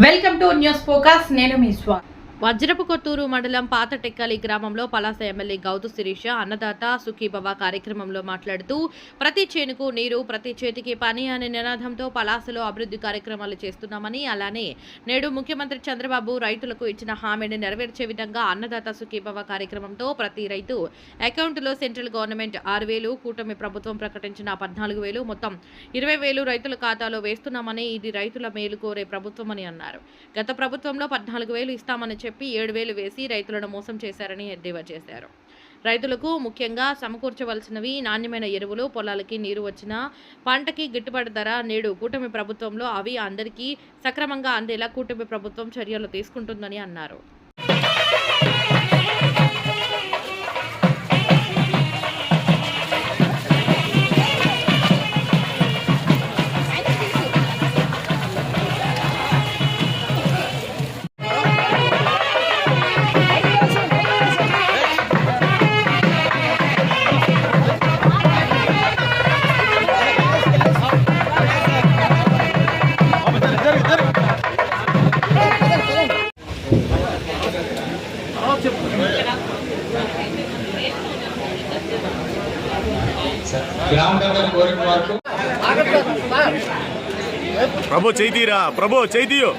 Welcome to news focus నేను మీ స్వా వజ్రపు కొత్తూరు మండలం పాత టెక్కలి గ్రామంలో పలాస ఎమ్మెల్యే గౌతు శిరీష అన్నదాత సుఖీభవ కార్యక్రమంలో మాట్లాడుతూ ప్రతి చేనుకు నీరు ప్రతి చేతికి పని అనే నినాదంతో పలాసలో అభివృద్ధి కార్యక్రమాలు చేస్తున్నామని అలానే నేడు ముఖ్యమంత్రి చంద్రబాబు రైతులకు ఇచ్చిన హామీని నెరవేర్చే విధంగా అన్నదాత సుఖీభవ కార్యక్రమంతో ప్రతి రైతు అకౌంట్లో సెంట్రల్ గవర్నమెంట్ ఆరు వేలు కూటమి ప్రభుత్వం ప్రకటించిన పద్నాలుగు వేలు మొత్తం ఇరవై వేలు రైతుల ఖాతాలో వేస్తున్నామని ఇది రైతుల మేలు కోరే ప్రభుత్వమని అన్నారు. గత ప్రభుత్వంలో పద్నాలుగు వేలు ఇస్తామని చెప్పి ఏడు వేలు వేసి రైతులను మోసం చేశారని ఎద్దేవా చేశారు. రైతులకు ముఖ్యంగా సమకూర్చవలసినవి నాణ్యమైన ఎరువులు పొలాలకి నీరు వచ్చిన పంటకి గిట్టుబాటు ధర నేడు కూటమి ప్రభుత్వంలో అవి అందరికీ సక్రమంగా అందేలా కూటమి ప్రభుత్వం చర్యలు తీసుకుంటుందని అన్నారు. కోరిక వరకు ప్రభు చేయితీరా ప్రభు చేయితీయు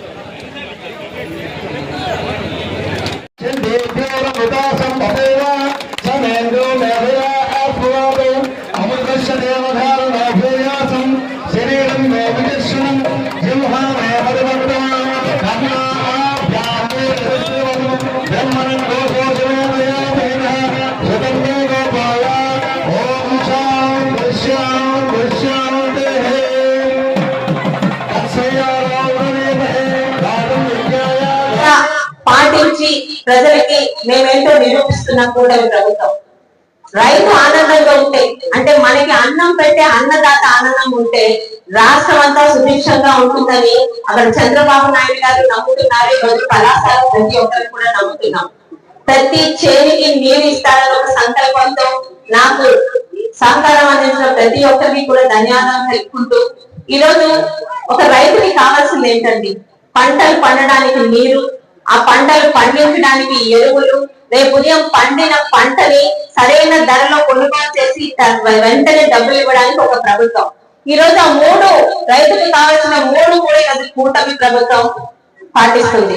ప్రజలకి మేమేంటో నిరూపిస్తున్నాం కూడా ప్రభుత్వం. రైతు ఆనందంగా ఉంటే అంటే మనకి అన్నం పెట్టే అన్నదాత ఆనందం ఉంటే రాష్ట్రం అంతా సుభిక్షంగా ఉంటుందని అక్కడ చంద్రబాబు నాయుడు గారు నమ్ముతున్నారు ఈ రోజు కళాశాల ప్రతి ఒక్కరు కూడా నమ్ముతున్నాం. ప్రతి చేనికి నీరు ఇస్తారని ఒక సంకల్పంతో నాకు సహకారం అందించిన ప్రతి ఒక్కరికి కూడా ధన్యవాదాలు తెలుపుకుంటూ ఈరోజు ఒక రైతుకి కావాల్సింది ఏంటండి? పంటలు పండడానికి నీరు ఆ పంటలు పండించడానికి ఎరువులు రేపు ఉదయం పండిన పంటని సరైన ధరలో కొనుగోలు చేసి వెంటనే డబ్బులు ఇవ్వడానికి ఒక ప్రభుత్వం. ఈ రోజు ఆ మూడు రైతులకు కావాల్సిన మూడు కూడా అది కూటమి ప్రభుత్వం పాటిస్తుంది.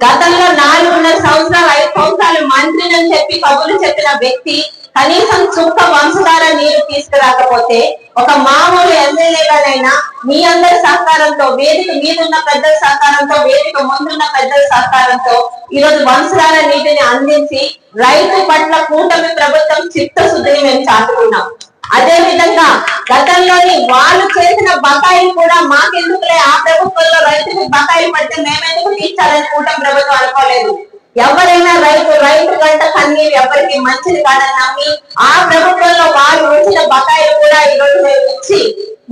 గతంలో నాలుగున్నర సంవత్సరాలు ఐదు సంవత్సరాలు మంత్రిని అని చెప్పి కబుర్లు చెప్పిన వ్యక్తి కనీసం చుక్క వంశధార నీరు తీసుకురాకపోతే ఒక మామూలు ఎమ్మెల్యేగానైనా మీ అందరి సహకారంతో వేదిక మీదున్న పెద్దల సహకారంతో వేదిక ముందున్న పెద్దల సహకారంతో ఈ రోజు వంశధార నీటిని అందించి రైతు పట్ల కూటమి ప్రభుత్వం చిత్తశుద్ధిని మేము చాటుకున్నాం. అదే విధంగా గతంలోని వాళ్ళు చేసిన బకాయిలు కూడా మాకెందుకులే? ఆ ప్రభుత్వంలో రైతులకు బకాయిలు పడితే మేమెందుకు తీర్చాలని కూటమి ప్రభుత్వం అనుకోలేదు. ఎవరైనా రైతు రైతు గంట కన్నీరు ఎవరికి మంచిది కాదని నమ్మి ఆ ప్రభుత్వంలో వారు ఉంచిన బకాయిలు కూడా ఈ రోజు మేము ఇచ్చి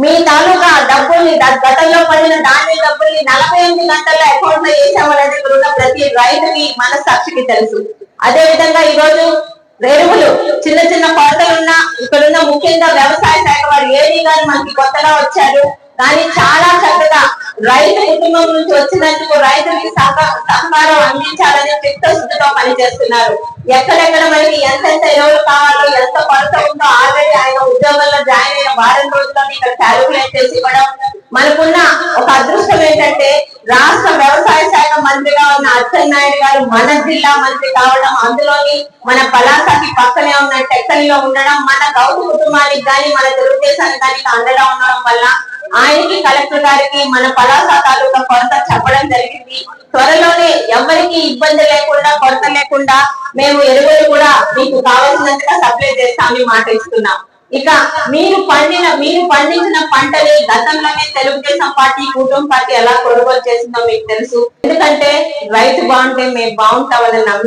మీ తాలూకా డబ్బుల్ని గతంలో పడిన దాని డబ్బుల్ని నలభై ఎనిమిది గంటల్లో అకౌంట్లో వేసామనేది ప్రతి రైతుకి మనస్సాక్షికి తెలుసు. అదే విధంగా ఈ రోజు ఎరువులు చిన్న చిన్న కొరతలున్నా ఇక్కడున్న ముఖ్యంగా వ్యవసాయ శాఖ వారు ఏడీ గారు మనకి కొత్తగా వచ్చారు. కానీ చాలా చక్కగా రైతు కుటుంబం నుంచి వచ్చినందుకు రైతులకి సహక- సహకారం అందించాలని చిత్తశుద్ధితో పనిచేస్తున్నారు. ఎక్కడెక్కడ మనకి ఎంతెంత ఎరువులు కావాలో ఎంత కొరత ఉందో ఆల్రెడీ ఆయన వారం రోజుల్లోనే ఇక్కడ క్యాలిక్యులేట్ చేసి ఇవ్వడం. మనకున్న ఒక అదృష్టం ఏంటంటే రాష్ట్ర వ్యవసాయ శాఖ మంత్రిగా ఉన్న అచ్చెన్నాయుడు గారు మన జిల్లా మంత్రి కావడం అందులోని మన పలాసకి పక్కనే ఉన్న టెక్కలిలో ఉండడం మన గౌరవ కుటుంబానికి కానీ మన తెలుగుదేశానికి కానీ అండగా ఉండడం వల్ల ఆయనకి కలెక్టర్ గారికి మన పలాస తాలూకా కొరత చెప్పడం జరిగింది. త్వరలోనే ఎవరికి ఇబ్బంది లేకుండా కొరత లేకుండా మేము ఎరువులు కూడా మీకు కావాల్సినంతగా సప్లై చేస్తామని మాట ఇస్తున్నాం. ఇక మీరు పండిన మీరు పండించిన పంటని గతంలోనే తెలుగుదేశం పార్టీ కూటమి పార్టీ ఎలా కొనుగోలు చేసిందో మీకు తెలుసు. ఎందుకంటే రైతు బాగుంటే మేము బాగుంటామని నమ్మి